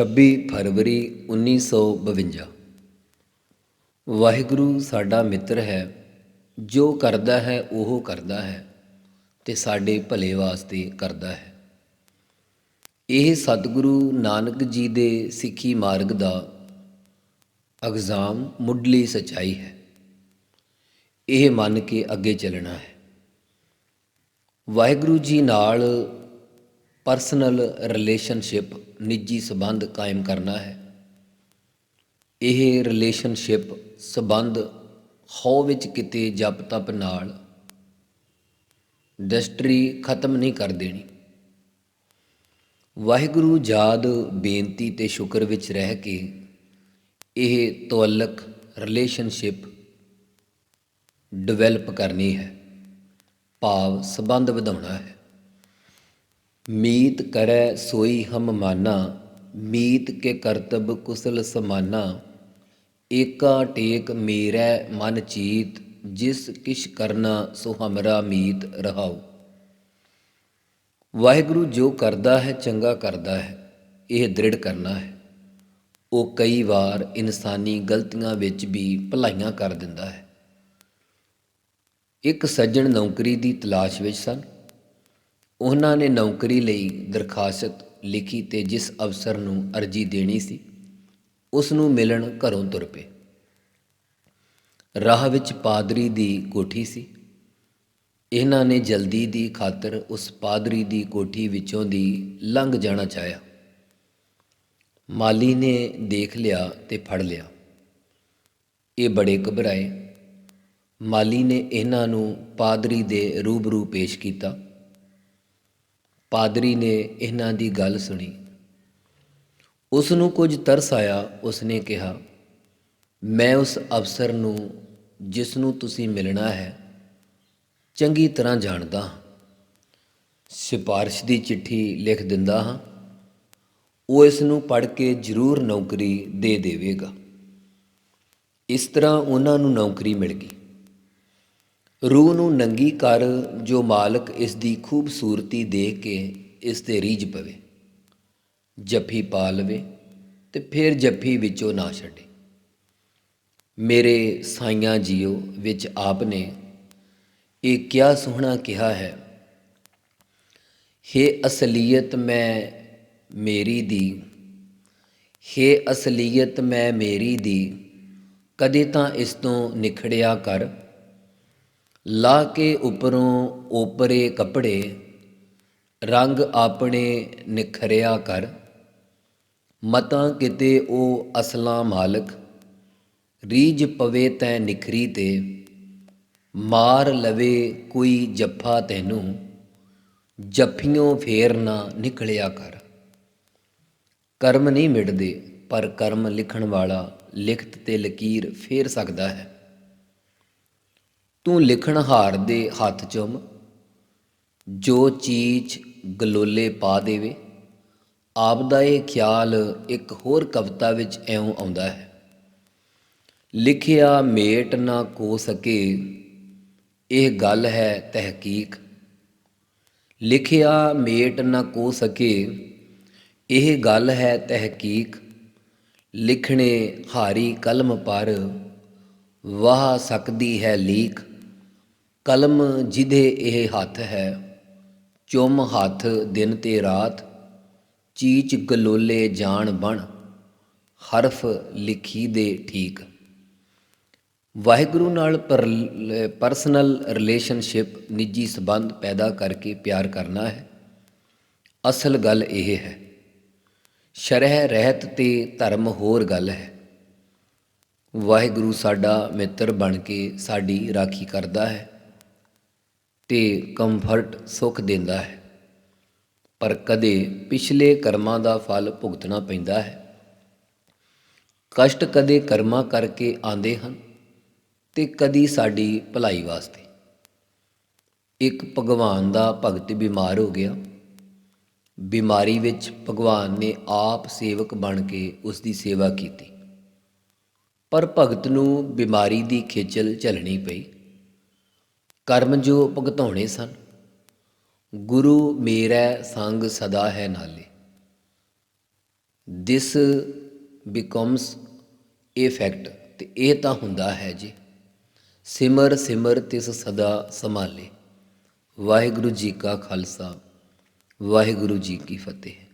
26 ਫਰਵਰੀ 1952 ਵਾਹਿਗੁਰੂ ਸਾਡਾ ਮਿੱਤਰ ਹੈ, ਜੋ ਕਰਦਾ ਹੈ, ਉਹ ਕਰਦਾ ਹੈ ਤੇ ਸਾਡੇ ਭਲੇ ਵਾਸਤੇ ਕਰਦਾ ਹੈ। ਇਹ ਸਤਿਗੁਰੂ ਨਾਨਕ ਜੀ ਦੇ ਸਿੱਖੀ ਮਾਰਗ ਦਾ ਅਗਜ਼ਾਮ ਮੁੱਢਲੀ ਸਚਾਈ ਹੈ। ਇਹ ਮੰਨ ਕੇ ਅੱਗੇ ਚੱਲਣਾ ਹੈ। ਵਾਹਿਗੁਰੂ ਜੀ ਨਾਲ ਪਰਸਨਲ ਰਿਲੇਸ਼ਨਸ਼ਿਪ ਨਿੱਜੀ ਸਬੰਧ ਕਾਇਮ ਕਰਨਾ ਹੈ। ਇਹ ਰਿਲੇਸ਼ਨਸ਼ਿਪ ਸਬੰਧ ਹਉ ਵਿੱਚ ਕਿਤੇ ਜਪ ਤਪ ਨਾਲ ਡਸਟਰੀ ਖਤਮ ਨਹੀਂ ਕਰ ਦੇਣੀ। ਵਾਹਿਗੁਰੂ ਯਾਦ, ਬੇਨਤੀ ਤੇ ਸ਼ੁਕਰ ਵਿੱਚ ਰਹਿ ਕੇ ਇਹ ਤਵਲਕ ਰਿਲੇਸ਼ਨਸ਼ਿਪ ਡਿਵੈਲਪ ਕਰਨੀ ਹੈ। ਭਾਵ ਸਬੰਧ ਵਧਾਉਣਾ ਹੈ। ਮੀਤ ਕਰੈ ਸੋਈ ਹਮ ਮਾਨਾ, ਮੀਤ ਕੇ ਕਰਤਬ ਕੁਸਲ ਸਮਾਨਾ। ਏਕਾ ਟੇਕ ਮੇਰੈ ਮਨ ਚੀਤ, ਜਿਸ ਕਿਛ ਕਰਨਾ ਸੋ ਹਮਰਾ ਮੀਤ ਰਹਾਉ। ਵਾਹਿਗੁਰੂ ਜੋ ਕਰਦਾ ਹੈ, ਚੰਗਾ ਕਰਦਾ ਹੈ, ਇਹ ਦ੍ਰਿੜ ਕਰਨਾ ਹੈ। ਉਹ ਕਈ ਵਾਰ ਇਨਸਾਨੀ ਗਲਤੀਆਂ ਵਿੱਚ ਵੀ ਭਲਾਈਆਂ ਕਰ ਦਿੰਦਾ ਹੈ। ਇੱਕ ਸੱਜਣ ਨੌਕਰੀ ਦੀ ਤਲਾਸ਼ ਵਿੱਚ ਸਨ। ਉਹਨਾਂ ਨੇ ਨੌਕਰੀ ਲਈ ਦਰਖਾਸਤ ਲਿਖੀ ਤੇ ਜਿਸ ਅਫਸਰ ਨੂੰ ਅਰਜੀ ਦੇਣੀ ਸੀ ਉਸ ਨੂੰ ਮਿਲਣ ਘਰੋਂ ਤੁਰ ਪਏ। ਰਾਹ ਵਿੱਚ ਪਾਦਰੀ ਦੀ ਕੋਠੀ ਸੀ। ਇਹਨਾਂ ਨੇ ਜਲਦੀ ਦੀ ਖਾਤਰ ਉਸ ਪਾਦਰੀ ਦੀ ਕੋਠੀ ਵਿੱਚੋਂ ਦੀ ਲੰਘ ਜਾਣਾ ਚਾਹਿਆ। ਮਾਲੀ ਨੇ ਦੇਖ ਲਿਆ ਤੇ ਫੜ ਲਿਆ। ਇਹ ਬੜੇ ਘਬਰਾਏ। ਮਾਲੀ ਨੇ ਇਹਨਾਂ ਨੂੰ ਪਾਦਰੀ ਦੇ ਰੂਬਰੂ ਪੇਸ਼ ਕੀਤਾ। ਪਾਦਰੀ ਨੇ ਇਹਨਾਂ ਦੀ ਗੱਲ ਸੁਣੀ। ਉਸ ਨੂੰ ਕੁਝ ਤਰਸ ਆਇਆ ਉਸ ਨੇ ਕਿਹਾ, ਮੈਂ ਉਸ ਅਫਸਰ ਨੂੰ ਜਿਸ ਨੂੰ ਤੁਸੀਂ ਮਿਲਣਾ ਹੈ, ਚੰਗੀ ਤਰ੍ਹਾਂ ਜਾਣਦਾ ਹਾਂ। ਸਿਫਾਰਿਸ਼ ਦੀ ਚਿੱਠੀ ਲਿਖ ਦਿੰਦਾ ਹਾਂ। ਉਹ ਇਸ ਨੂੰ ਪੜ੍ਹ ਕੇ ਜ਼ਰੂਰ ਨੌਕਰੀ ਦੇ ਦੇਵੇਗਾ। ਇਸ ਤਰ੍ਹਾਂ ਉਹਨਾਂ ਨੂੰ ਨੌਕਰੀ ਮਿਲ ਗਈ। ਰੂਹ ਨੂੰ ਨੰਗੀ ਕਰ ਜੋ ਮਾਲਕ ਇਸ ਦੀ ਖੂਬਸੂਰਤੀ ਦੇਖ ਕੇ ਇਸ ਤੇ ਰੀਝ ਪਵੇ। ਜੱਫੀ ਪਾ ਲਵੇ ਤੇ ਫਿਰ ਜੱਫੀ ਵਿੱਚੋਂ ਨਾ ਛੱਡੇ। ਮੇਰੇ ਸਾਈਆਂ ਜੀਓ ਵਿੱਚ ਆਪ ਨੇ ਇਹ ਕਿਆ ਸੋਹਣਾ ਕਿਹਾ ਹੈ। हे ਅਸਲੀਅਤ ਮੈਂ ਮੇਰੀ ਦੀ हे ਅਸਲੀਅਤ ਮੈਂ ਮੇਰੀ ਦੀ, ਕਦੇ ਤਾਂ ਇਸ ਤੋਂ ਨਿਖੜਿਆ ਕਰ। ਲਾ ਕੇ ਉੱਪਰੋਂ ਓਪਰੇ ਕੱਪੜੇ, ਰੰਗ ਆਪਣੇ ਨਿਖਰਿਆ ਕਰ। ਮਤਾਂ ਕਿਤੇ ਉਹ ਅਸਲਾਂ ਮਾਲਕ, ਰੀਝ ਪਵੇ ਤੈ ਨਿਖਰੀ ਤੇ। ਮਾਰ ਲਵੇ ਕੋਈ ਜੱਫਾ ਤੈਨੂੰ ਜੱਫੀਆਂ ਫੇਰ ਨਾ ਨਿਕਲਿਆ ਕਰ। ਕਰਮ ਨਹੀਂ ਮਿਟਦੇ, ਪਰ ਕਰਮ ਲਿਖਣ ਵਾਲਾ ਲਿਖਤ ਤੇ ਲਕੀਰ ਫੇਰ ਸਕਦਾ ਹੈ। ਤੂੰ ਲਿਖਣਹਾਰ ਦੇ ਹੱਥ ਚੁੰਮ, ਜੋ ਚੀਜ਼ ਗਲੋਲੇ ਪਾ ਦੇਵੇ ਆਪ ਦਾ ਇਹ ਖਿਆਲ ਇੱਕ ਹੋਰ ਕਵਿਤਾ ਵਿੱਚ ਐਉਂ ਆਉਂਦਾ ਹੈ, ਲਿਖਿਆ ਮੇਟ ਨਾ ਕੋ ਸਕੇ, ਇਹ ਗੱਲ ਹੈ ਤਹਿਕੀਕ, ਲਿਖਿਆ ਮੇਟ ਨਾ ਕੋ ਸਕੇ, ਇਹ ਗੱਲ ਹੈ ਤਹਿਕੀਕ, ਲਿਖਣੇ ਹਾਰੀ ਕਲਮ ਪਰ ਵਾਹ ਸਕਦੀ ਹੈ ਲੀਕ ਕਲਮ ਜਿਹਦੇ ਇਹ ਹੱਥ ਹੈ, ਚੁੰਮ ਹੱਥ ਦਿਨ ਤੇ ਰਾਤ, ਚੀਚ ਗਲੋਲੇ ਜਾਣ ਬਣ, ਹਰਫ ਲਿਖੀ ਦੇ ਠੀਕ। ਵਾਹਿਗੁਰੂ ਨਾਲ ਪਰਸਨਲ ਰਿਲੇਸ਼ਨਸ਼ਿਪ ਨਿੱਜੀ ਸਬੰਧ ਪੈਦਾ ਕਰਕੇ ਪਿਆਰ ਕਰਨਾ ਹੈ। ਅਸਲ ਗੱਲ ਇਹ ਹੈ, ਸ਼ਰਹ ਰਹਿਤ ਤੇ ਧਰਮ ਹੋਰ ਗੱਲ ਹੈ। ਵਾਹਿਗੁਰੂ ਸਾਡਾ ਮਿੱਤਰ ਬਣ ਕੇ ਸਾਡੀ ਰਾਖੀ ਕਰਦਾ ਹੈ। ਤੇ ਕੰਫਰਟ ਸੁੱਖ ਦਿੰਦਾ ਹੈ। ਪਰ ਕਦੇ ਪਿਛਲੇ ਕਰਮਾਂ ਦਾ ਫਲ ਭੁਗਤਣਾ ਪੈਂਦਾ ਹੈ। ਕਸ਼ਟ ਕਦੇ ਕਰਮਾਂ ਕਰਕੇ ਆਉਂਦੇ ਹਨ ਤੇ ਕਦੀ ਸਾਡੀ ਭਲਾਈ ਵਾਸਤੇ। ਇੱਕ ਭਗਵਾਨ ਦਾ ਭਗਤ ਬਿਮਾਰ ਹੋ ਗਿਆ। ਬਿਮਾਰੀ ਵਿੱਚ ਭਗਵਾਨ ਨੇ ਆਪ ਸੇਵਕ ਬਣ ਕੇ ਉਸ ਦੀ ਸੇਵਾ ਕੀਤੀ। ਪਰ ਭਗਤ ਨੂੰ ਬਿਮਾਰੀ ਦੀ ਖੇਚਲ ਝੱਲਣੀ ਪਈ। ਕਰਮ ਜੋ ਭੁਗਤਾਉਣੇ ਸਨ। ਗੁਰੂ ਮੇਰਾ ਸੰਗ ਸਦਾ ਹੈ ਨਾਲੇ। ਦਿਸ ਬਿਕਮਸ a ਫੈਕਟ ਤੇ ਇਹ ਤਾਂ ਹੁੰਦਾ ਹੈ ਜੀ। ਸਿਮਰ ਸਿਮਰ ਤਿਸ ਸਦਾ ਸੰਭਾਲੇ। ਵਾਹਿਗੁਰੂ ਜੀ ਕਾ ਖਾਲਸਾ, ਵਾਹਿਗੁਰੂ ਜੀ ਕੀ ਫਤਿਹ।